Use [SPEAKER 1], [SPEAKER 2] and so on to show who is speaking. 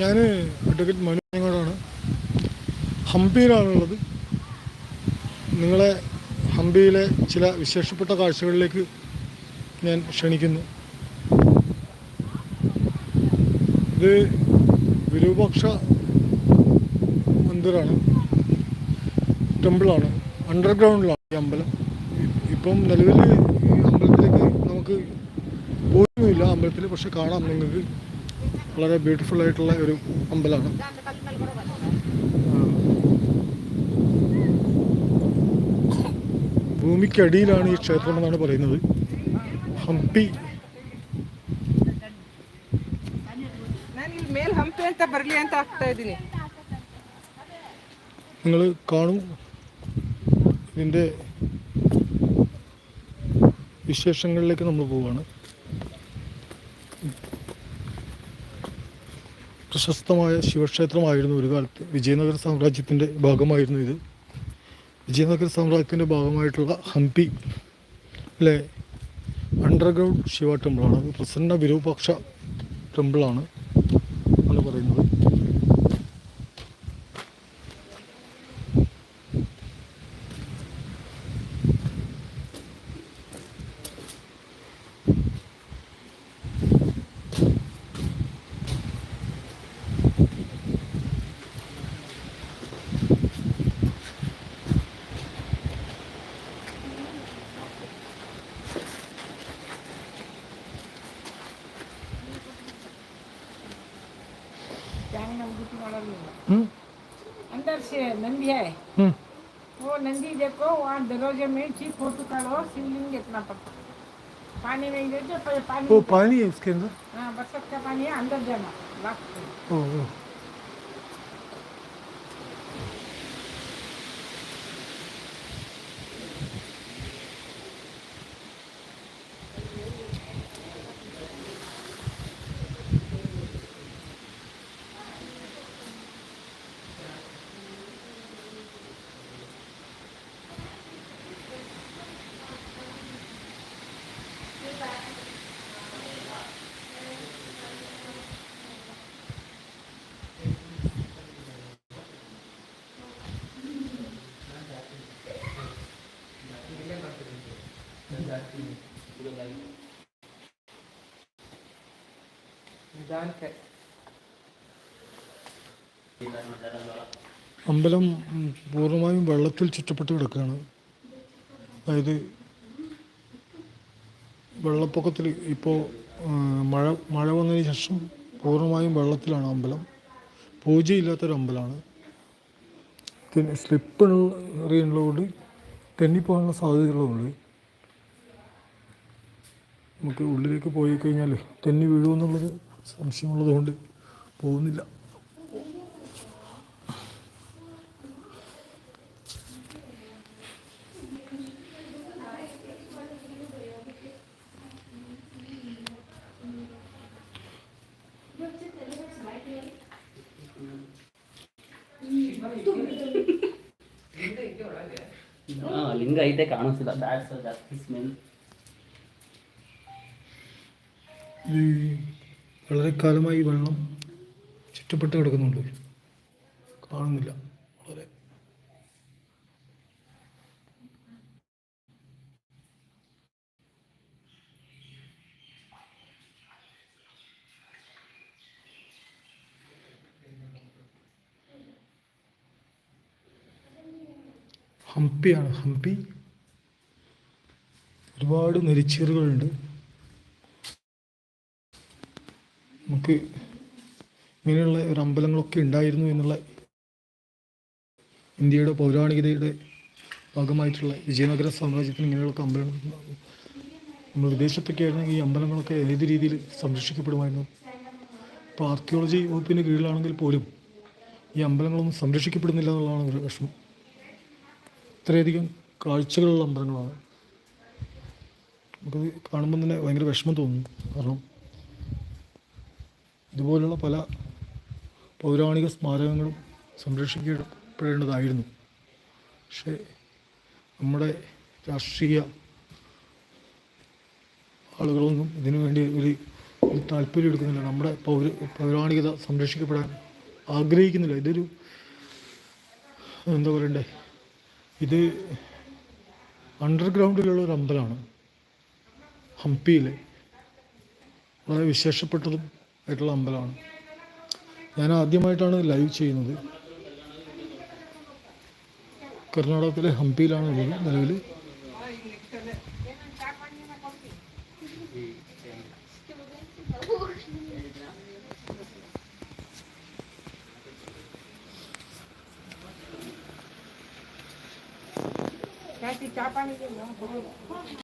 [SPEAKER 1] ഞാൻ അഡ്വക്കേറ്റ് മനുങ്ങോടാണ് ഹംപിയിലാണുള്ളത്. നിങ്ങളെ ഹംപിയിലെ ചില വിശേഷപ്പെട്ട കാഴ്ചകളിലേക്ക് ഞാൻ ക്ഷണിക്കുന്നു. ഇത് വിരൂപക്ഷ മന്ദിറാണ്. ടെമ്പിളാണ്. അണ്ടർഗ്രൗണ്ടിലാണ് ഈ അമ്പലം. ഇപ്പം നിലവിൽ ഈ അമ്പലത്തിലേക്ക് നമുക്ക് പോയിട്ടുമില്ല അമ്പലത്തിൽ പക്ഷെ കാണാം നിങ്ങൾക്ക്. വളരെ ബ്യൂട്ടിഫുൾ ആയിട്ടുള്ള ഒരു അമ്പലമാണ്. ഭൂമിക്കടിയിലാണ് ഈ ക്ഷേത്രം എന്നാണ് പറയുന്നത്. ഹംപി. നിങ്ങൾ കാണും. ഇതിന്റെ വിശേഷങ്ങളിലേക്ക് നമ്മൾ പോവുകയാണ് പ്രശസ്തമായ ശിവക്ഷേത്രമായിരുന്നു ഒരു കാലത്ത്. വിജയനഗര സാമ്രാജ്യത്തിന്റെ ഭാഗമായിരുന്നു ഇത്. വിജയനഗര സാമ്രാജ്യത്തിന്റെ ഭാഗമായിട്ടുള്ള ഹംപി ലെ അണ്ടർഗ്രൗണ്ട് ശിവ ടെമ്പിളാണ്. അത് പ്രസന്ന വിരൂപാക്ഷ ടെമ്പിളാണ് എന്ന് പറയുന്നത്.
[SPEAKER 2] अंदर से नंदी है वो नंदी देखो वहाँ दरवाजे में छी फ़ोटो करो शिवलिंग इतना पड़ता पानी नहीं देते पानी
[SPEAKER 1] वो पानी है उसके अंदर
[SPEAKER 2] हाँ बरसात का पानी है अंदर जाना लास्ट
[SPEAKER 1] അമ്പലം പൂർണമായും വെള്ളത്തിൽ ചുറ്റപ്പെട്ട് കിടക്കുകയാണ്. അതായത് വെള്ളപ്പൊക്കത്തിൽ ഇപ്പോൾ മഴ മഴ വന്നതിന് ശേഷം പൂർണമായും വെള്ളത്തിലാണ് അമ്പലം. പൂജയില്ലാത്തൊരു അമ്പലമാണ് സ്ലിപ്പ് എറിയുള്ളതുകൊണ്ട് തെന്നിപ്പോകാനുള്ള സാധ്യതകളുണ്ട് നമുക്ക് ഉള്ളിലേക്ക് പോയി കഴിഞ്ഞാൽ തെന്നി വീഴുമെന്നുള്ളത് സംശയമുള്ളത് കൊണ്ട് പോകുന്നില്ല
[SPEAKER 3] ಹಾ ಲಿಂಗ ಐತೆ ಕಾಣಿಸ್ತಿಲ್ಲ ಬ್ಯಾಡ್ಸ್ ಜಾಸ್ತಿ ಸ್ಮೆಲ್
[SPEAKER 1] വളരെ കാലമായി വെള്ളം ചുറ്റപ്പെട്ട് കിടക്കുന്നുണ്ട്. കാണുന്നില്ല. വളരെ. ഹംപിയാണ്. ഹംപി. ഒരുപാട് നെരിച്ചീറുകളുണ്ട്. നമുക്ക് ഇങ്ങനെയുള്ള ഒരു അമ്പലങ്ങളൊക്കെ ഉണ്ടായിരുന്നു എന്നുള്ള ഇന്ത്യയുടെ പൗരാണികതയുടെ ഭാഗമായിട്ടുള്ള വിജയനഗര സാമ്രാജ്യത്തിന് ഇങ്ങനെയുള്ള അമ്പലങ്ങൾ നമ്മൾ വിദേശത്തൊക്കെ ആയിരുന്നെങ്കിൽ ഈ അമ്പലങ്ങളൊക്കെ ഏത് രീതിയിൽ സംരക്ഷിക്കപ്പെടുമായിരുന്നു? ഇപ്പോൾ ആർക്കിയോളജി വകുപ്പിന് കീഴിലാണെങ്കിൽ പോലും ഈ അമ്പലങ്ങളൊന്നും സംരക്ഷിക്കപ്പെടുന്നില്ല എന്നുള്ളതാണ് ഒരു വിഷമം. ഇത്രയധികം കാഴ്ചകളുള്ള അമ്പലങ്ങളാണ്. നമുക്കത് കാണുമ്പോൾ തന്നെ ഭയങ്കര വിഷമം തോന്നുന്നു കാരണം ഇതുപോലുള്ള പല പൗരാണിക സ്മാരകങ്ങളും സംരക്ഷിക്കപ്പെടേണ്ടതായിരുന്നു. പക്ഷേ നമ്മുടെ രാഷ്ട്രീയ ആളുകളൊന്നും ഇതിനു വേണ്ടി ഒരു താല്പര്യം എടുക്കുന്നില്ല. നമ്മുടെ പൗര പൗരാണികത സംരക്ഷിക്കപ്പെടാൻ ആഗ്രഹിക്കുന്നില്ല. ഇതൊരു എന്താ പറയണ്ടേ? ഇത് അണ്ടർഗ്രൗണ്ടിലുള്ള ഒരു അമ്പലമാണ്. ഹംപിയിലെ. വളരെ വിശേഷപ്പെട്ടതും ആയിട്ടുള്ള അമ്പലമാണ്. ഞാൻ ആദ്യമായിട്ടാണ് ലൈവ് ചെയ്യുന്നത്. കർണാടകത്തിലെ ഹംപിയിലാണ് ഉള്ളത് നിലവിൽ.
[SPEAKER 2] ചാപ്പാണെങ്കിൽ